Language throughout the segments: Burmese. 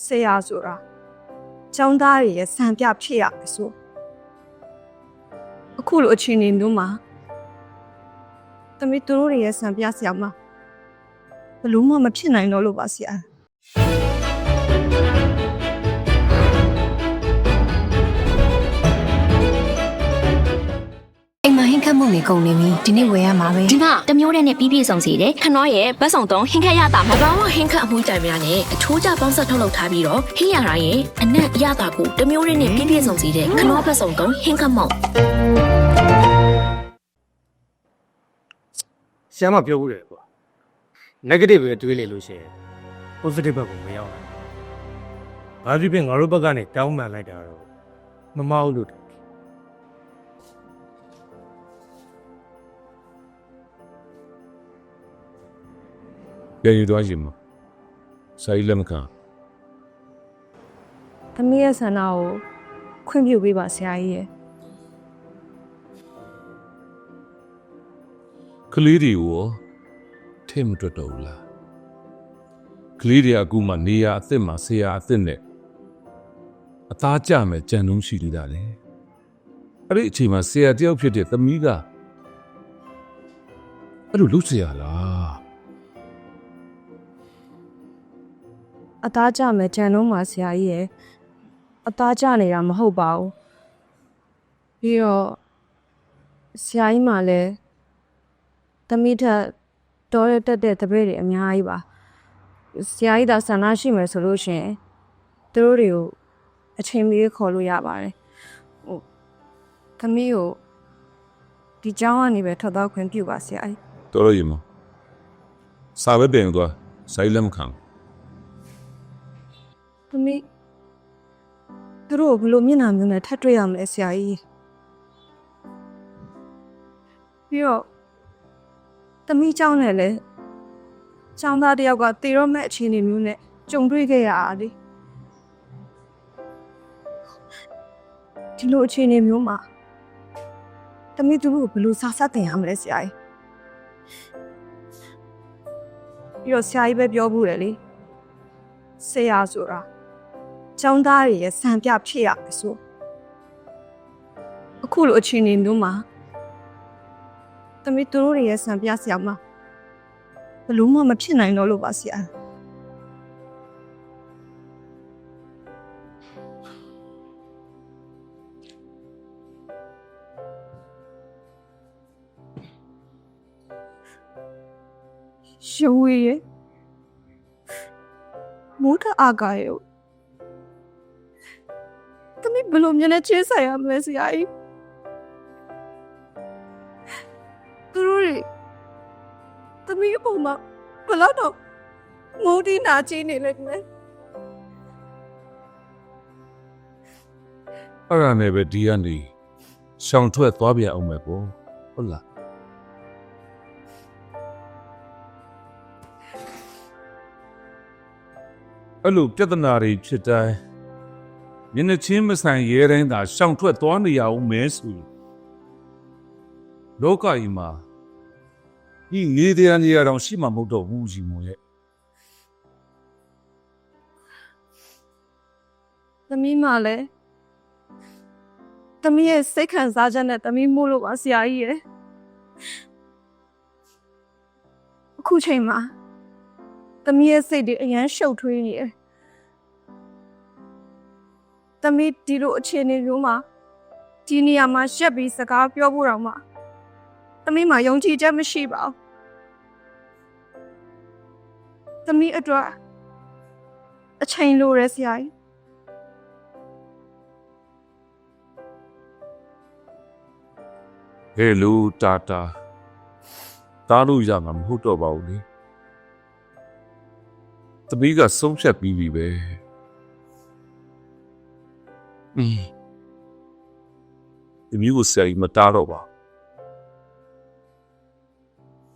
ဆရာဆိုတာကျောင်းသားတွေရဲ့စံပြဖြစ်ရမယ်ဆိုအခုလိုအချိန်နေမျိုးမှာတမီးသူတို့တွေရဲ့စံပြဆရာမဘလို့မှမဖြစ်နိုင်တော့လို့ပါဆရာ မ်မှာဟင်းခတ်မှုနေကုန်နေပြီဒီနေ့ဝယ်ရမှာပဲဒီမှာတမျိုးတဲ့နဲ့ပြီးပြည့်စုံစေတယ်ခနောရဲ့ဘတ်ဆောင်တုံးဟင်းခက်ရတာမှာဘာမှဟင်းခက်အမှုကြိုင်များနဲ့အချိုးကျပေါင်းဆက်ထုတ်လုပ်ထားပြီးတော့ဟင်းရတာရဲ့အနက်ရတာကိုတမျိုးတဲ့နဲ့ပြီးပြည့်စုံစေတယ်ခနောဘတ်ဆောင်တုံးဟင်းခက်မောက်ဆရာမပြောဘူးတယ်ကွာ negative ပဲတွေးလေလို့ရှိရင် positive ဘက်ကိုမရောက်နိုင်ဘူးဘာဖြစ်ဖြစ်ငါတို့ဘက်ကနေတောင်းပန်လိုက်တာတော့မမဟုတ်လို့ ပြန်ယူသွားရှင်မစာရေးလက်မခံ သမီးရဲ့ဆန္ဒကိုခွင့်ပြုပေးပါဆရာကြီးရဲ့ ကလေးတွေကိုရောထဲမတွတ်တော့ဘူးလားကလေးတွေအခုမှနေရအစ်စ်မှဆရာအစ်စ်နဲ့အသားကြမယ်ကြံလုံးရှိသေးတာလေအဲ့ဒီအချိန်မှာဆရာတယောက်ဖြစ်တဲ့သမီးကအဲ့လိုလုပ်เสียလား အသားကြမယ်ကြံလုံးပါဆရာကြီးရဲ့အသားကြနေတာမဟုတ်ပါဘူးပြီးတော့ဆရာကြီးမှလည်းသမီးထက်တော်ရတက်တဲ့တပည့်တွေအများကြီးပါဆရာကြီးသာဆန္ဒရှိမယ်ဆိုလို့ရှရင်သူတို့တွေကိုအချိန်မီခေါ်လို့ရပါတယ်ဟိုသမီးကိုဒီเจ้าကနေပဲထွက်သွားခွင့်ပြုပါဆရာကြီး တော်လို့ရင်မစာပဲပြန်ယူသွားစာရေးလက်မခံဘူး သမီးသူတို့ကိုဘယ်လိုမျက်နှာမျိုးနဲ့ထပ်တွေ့ရမလဲဆရာကြီးပြီးတော့သမီးเจ้าနဲ့လည်းเจ้าသားတစ်ယောက်ကတည်တော့မဲ့အခြေအနေမျိုးနဲ့ကြုံတွေ့ခဲ့ရတာလေဒီလိုအခြေအနေမျိုးမှာသမီးသူတို့ကိုဘယ်လိုစားဆက်တင်ရမလဲဆရာကြီးပြီးတော့ဆရာကြီးပဲပြောဘူးလေလေဆရာဆိုတာ ကျောင်းသားတွေရဲ့စံပြဖြစ်ရမယ်ဆိုအခုလိုအချိန်နေမျိုးမှာတမီးသူတို့တွေရဲ့စံပြဆရာမဘလို့မှမဖြစ်နိုင်တော့လို့ပါဆရာရှဝေးရဲ့မိုးထအားကရဲ့။သမီး ဘယ်လိုမျိုးနဲ့ချင်းဆိုင်ရမလဲဆရာကြီး။သူတို့တွေသမီးအပေါ်မှာဘယ်တော့တော့ငိုတီးနာချင်းနေလိုက်မယ်အဲ့ဒါနဲ့ပဲဒီကနေရှောင်ထွက်သွားပြန်အောင်မယ်ပေါ့ဟုတ်လားအဲ့လိုပြဿနာတွေဖြစ်တိုင်း မျက်နှာချင်းမဆိုင်ရဲတိုင်းသာရှောင်ထွက်သွားနေရအောင်မဲဆိုရင်လောကကြီးမှာဒီနေတရားနေရာတောင်ရှိမှမဟုတ်တော့ဘူးကြီးမွန်ရဲ့။သမီးမှလည်းသမီးရဲ့စိတ်ခံစားချက်နဲ့သမီးမို့လို့ပါဆရာကြီးရဲ့။အခုချိန်မှာသမီးရဲ့စိတ်တွေအရန်ရှုပ်ထွေးနေတယ်။ သမီးဒီလိုအခြေအနေမျိုးမှာဒီနေရာမှာရှက်ပြီးစကားပြောဖို့တော့မှသမီးမှာယုံကြည်ချက်မရှိပါဘူး။သမီးအတွက်အချိန်လိုရဲဆရာကြီးဟဲ့လူတာတာတားလို့ရမှာမဟုတ်တော့ပါဘူးလေသမီးကဆုံးဖြတ်ပြီးပြီပဲ อืมဒီမျိုးကိုဆရာကြီးမတားတော့ပါ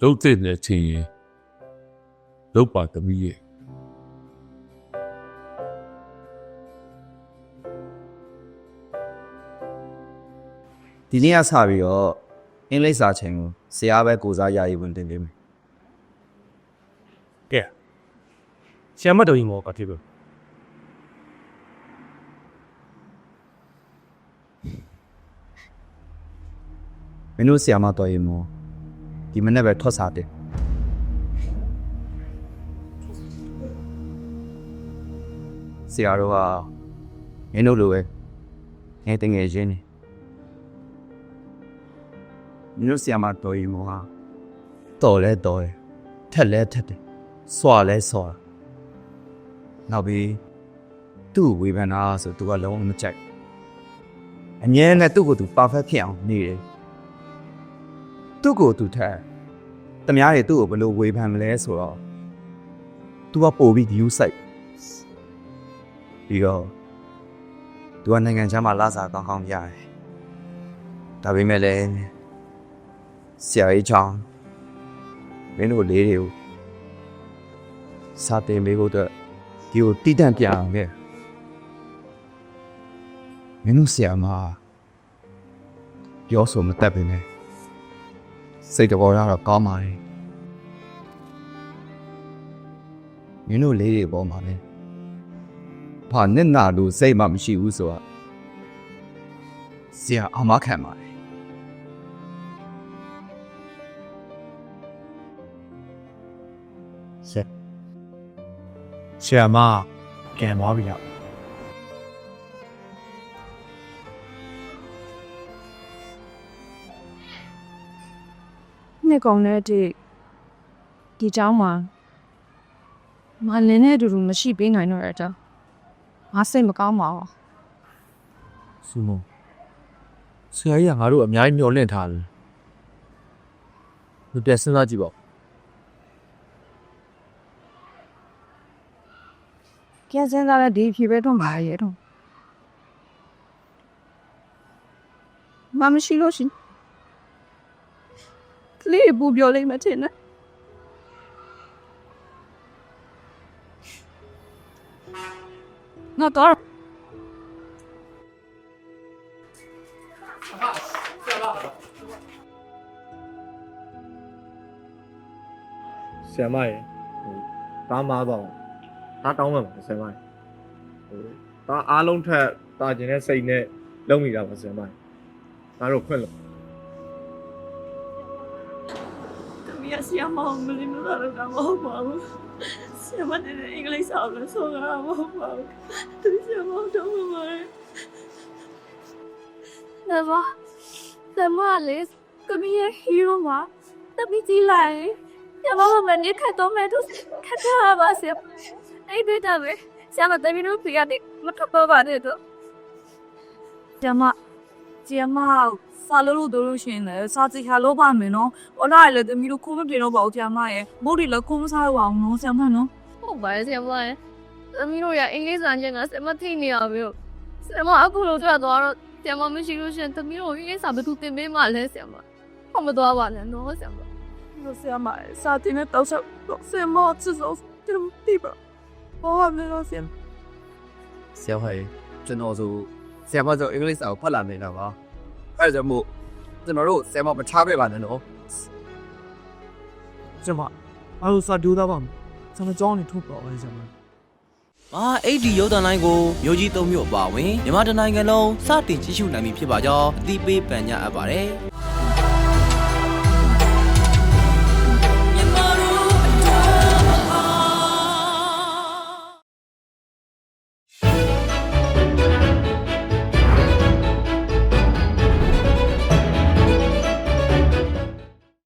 လုံးတဲ့နေချင်းရင်လုံးပါသမီးရဲ့ဒီနေ့ကစပြီးတော့အင်္ဂလိပ်စာချိန်ကိုဆရာပဲကိုစားရည်ဝင်တင်ပေးမယ်ကဲဆရာမတော်ကြီးမောကတိပဲ မင်းတို့ဆီယာမတော်ရင်မောဒီမနေ့ပဲထွက်စားတယ်ဆီယာတို့ကမင်းတို့လိုပဲငယ်တငယ်ချင်းနေမင်းတို့ဆီယာမတော်ရင်မောကတော်လဲတော်တယ်ထက်လဲထက်တယ်စွာလဲစွာနောက်ပြီးသူ့ကိုဝေဖန်တာဆိုသူကလုံးဝမကြိုက်အမြဲနဲ့သူ့ကိုယ်သူ perfect ဖြစ်အောင်နေတယ် သူ့ကိုယ်သူထက်တမားတွေသူ့ကိုဘယ်လိုဝေဖန်မလဲဆိုတော့ तू ကပို့ပြီး view site ပြီးတော့ तू ကနိုင်ငံခြားမှာလာစားကောင်းကောင်းရတယ်ဒါပေမဲ့လည်းဆရာကြီးချောင်းမင်းတို့လေးတွေကိုစာတင်ပေးဖို့အတွက်ဒီကိုတိတန့်ပြအောင်ခဲ့မင်းတို့ဆရာမပြောဆိုမတတ်ပေမဲ့ စိတ်တဘောရတော့ကောင်းပါလေမင်းတို့လေးတွေပေါ်မှာလေဘာနဲ့နာလို့စိတ်မှမရှိဘူးဆိုတော့ဆရာအမခံပါလေဆရာဆရာမကံသွားပြီလား နှစ်ကောင်တဲ့အထိဒီเจ้าမှာမလင်းတဲ့အတူတူမရှိပေးနိုင်တော့တဲ့အကြောင်းငါစိတ်မကောင်းပါဘူး စူမုံဆရာကြီးကငါတို့အများကြီးမျှော်လင့်ထားတယ်မပြတ်စဉ်းစားကြည့်ပါဦး ကျန်စင်းသားလည်းဒီဖြေပဲတော့မှာရဲ့တော့မမရှိလို့ရှိရင် ကလေးပူပြောလိမ့်မယ်ထင်တယ်ငါတော့ဆရာမရေဟိုတားမားတော့တားတောင်းမှမှာဆရာမရေဟိုတားအားလုံးထက်တာကျင်တဲ့စိတ်နဲ့လုံးမိတာပါဆရာမရေငါတို့ခွင့်လို့ မီးကဆီယမောင်မလီမလာတော့တာမဟုတ်ပါဘူးဆီယမနဲ့အင်္ဂလိပ်စာလို့ဆိုတာမဟုတ်ပါဘူးသူဆီယမောင်တော့မပါဘူးဒါပါဆမလေးကမီးရဲ့ hero မှာတပီးကြီးလိုက်ဆီယမောင်မနေခတ်တော့မယ်သူခတ်တာပါဆီယအဲ့ဒါပဲဆီယမတပီးတို့ပြရတယ်မထပ်ပါပါနဲ့တော့ဒါမှ ကျမစာလို့တို့လို့ရှင်လေစာစီဟာလို့ပါမယ်နော်။အော်လာလေတမီတို့ခုမပြေတော့ပါဘူးကျမရဲ့။ဘုတ်တွေလည်းခုမစားရအောင်နော်ဆရာမနော်။ဟုတ်ပါရဲ့ဆရာမရဲ့။တမီတို့ရအင်္ဂလိပ်စာကျင်ကဆရာမသိနေရပြီ။ဆရာမအခုလိုထွက်သွားတော့ဆရာမမရှိလို့ရှင်တမီတို့အင်္ဂလိပ်စာဘယ်သူသင်ပေးမှလဲဆရာမ။ဟောမသွားပါနဲ့နော်ဆရာမ။လို့ဆရာမစာတင်တဲ့တောက်ချက်ဆရာမချစ်ဆုံးတင်ပြီးပါ။ဘောမလို့ဆရာ။ဆရာဟဲ့ကျွန်တော်ဆို ဆရာမဆိုအင်္ဂလိပ်စာကိုဖတ်လာနေတာပါအဲ့ဒါကြောင့်မို့ကျွန်တော်တို့ဆရာမမချပေးပါနဲ့နော်ဆရာမအားလို့စာဒူးသားပါမယ်ဆရာမကြောင်းနေထုတ်ပါဦးဆရာမ။မာအိတ်ဒီရုပ်သံလိုင်းကိုမျိုးကြီးသုံးမျိုးအပါအဝင်မြန်မာတိုင်းနိုင်ငံလုံးစတင်ကြည့်ရှုနိုင်ပြီဖြစ်ပါကြောင်းအသိပေးပန်ကြားအပ်ပါတယ်။